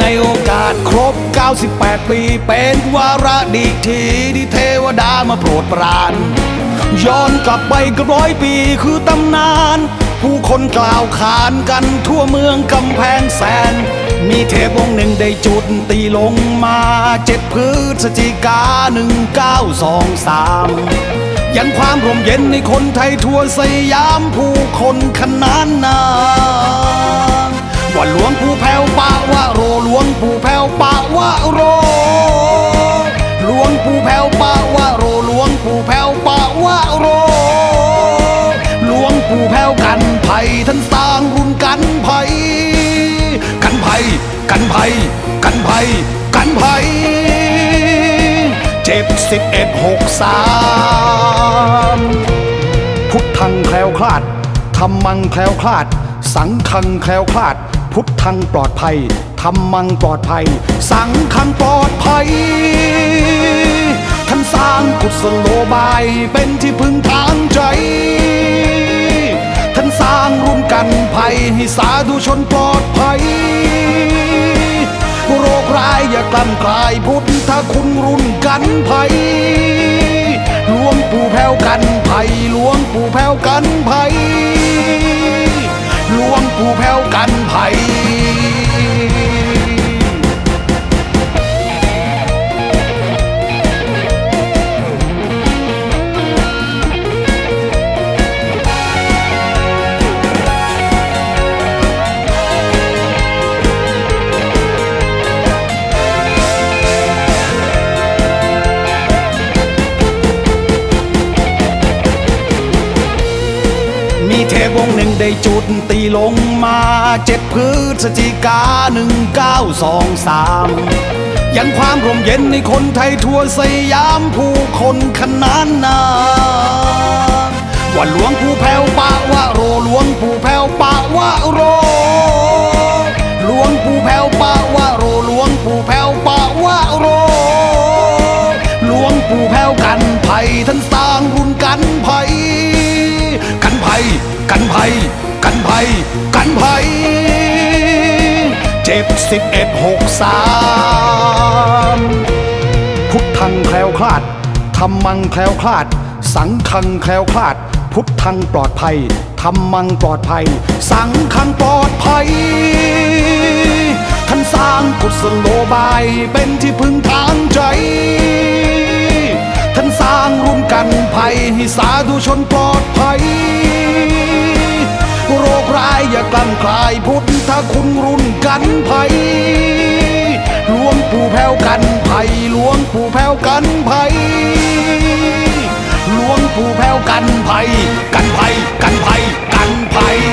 ในโอกาสครบ 98 ปี เป็นวาระดีทีที่เทวดามาโปรดปราน ย้อนกลับไปกับร้อยปีคือตำนาน ผู้คนกล่าวขานกันทั่วเมืองกำแพงแสน มีเทพองค์หนึ่งได้จุดตีลงมาเจ็ดพฤศจิกาหนึ่งเก้าสองสามยันความร่มเย็นในคนไทยทั่วสยามผู้คนขนานนาม ว่าหลวงปู่แผ่วปะวะโรหลวงปู่แผ่วปะวะโร หลวงปู่แผ่วปะวะโรหลวงปู่แผ่วปะวะโร หลวงปู่แผ่วกันภัยท่านสร้างรุ่นกันภัยกันภัยกันภัยกันภัยกันภัยเจ็ดสิบเอ็ดหกสามพุทธังแคล้วคลาดธรรมังแคล้วคลาด สังฆังแคล้วคลาด พุทธังปลอดภัยธรรมังปลอดภัย สังฆังปลอดภัย ท่านสร้างกุศโลบายเป็นที่พึ่งทางใจ ท่านสร้างร่วมกันภัยให้สาธุชนปลอดภัย โรคร้ายอย่ากล้ำกลายพุทธคุณรุ่นกันภัยหลวงปู่แผ่วกันภัยหลวงปู่แผ่วกันภัยหลวงปู่แผ่วกันภัย ได้จุดตีลงมาเจ็ดพฤศจิกาหนึ่งเก้าสองสามยันความร่มเย็นในคนไทยทั่วสยามผู้คนขนานนามว่าหลวงปู่แผ่วปะวะโรหลวงปู่แผ่วปะวะโร หลวงปู่แผ่วปะวะโรหลวงปู่แผ่วปะวะโร หลวงปู่แผ่วกันภัยท่านสร้างรุ่นกันภัยกัน ภัย กันภัย กันภัย กันภัย เจ็ดสิบเอ็ดหกสามพุทธังแคล้วคลาดธรรมังแคล้วคลาด สังฆังแคล้วคลาด พุทธังปลอดภัยธรรมังปลอดภัย สังฆังปลอดภัย ท่านสร้างกุศโลบายเป็นที่พึ่งทางใจ กันภัยให้สาธุชนปลอดภัย โรคร้ายอย่ากล้ำกลายพุทธคุณรุ่นกันภัยหลวงปู่แผ่วกันภัยหลวงปู่แผ่วกันภัยหลวงปู่แผ่วกันภัยกันภัยกันภัยกันภัย